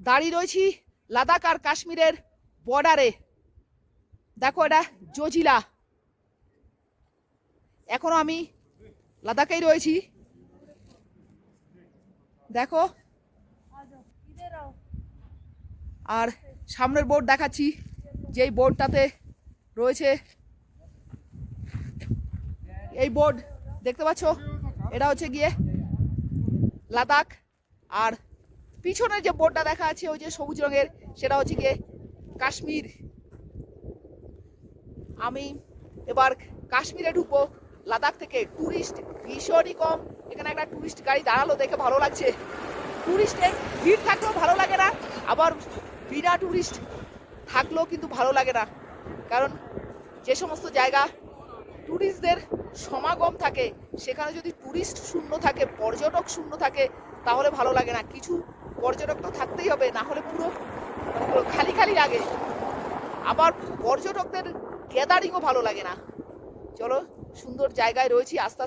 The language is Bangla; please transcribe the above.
দাঁড়িয়ে রয়েছি লাদাখ আর কাশ্মীরের বর্ডারে। দেখো এটা জজিলা। এখনও আমি লাদাখেই রয়েছি। দেখো। আর সামনের বোর্ড দেখাচ্ছি, যেই বোর্ডটাতে রয়েছে। এই বোর্ড, দেখতে পাচ্ছ? এটা হচ্ছে গিয়ে লাদাখ আর পিছনের যে বোর্ডটা দেখা আছে, ওই যে সবুজ রঙের, সেটা হচ্ছে গিয়ে কাশ্মীর। আমি এবার কাশ্মীরে ঢুকবো। লাদাখ থেকে টুরিস্ট ভীষণই কম। এখানে একটা টুরিস্ট গাড়ি দাঁড়াল, দেখে ভালো লাগছে। টুরিস্টের ভিড় থাকলেও ভালো লাগে না। আবার বিনা টুরিস্ট থাকলেও কিন্তু ভালো লাগে না। কারণ যে সমস্ত জায়গা ট্যুরিস্টদের সমাগম থাকে, সেখানে যদি ট্যুরিস্ট শূন্য থাকে, পর্যটক শূন্য থাকে, তাহলে ভালো লাগে না। কিছু পর্যটক তো থাকতেই হবে, না হলে পুরো খালি খালি লাগে। আবার পর্যটকদের গ্যাদারিংও ভালো লাগে না। চলো সুন্দর জায়গায় রয়েছি আস্তে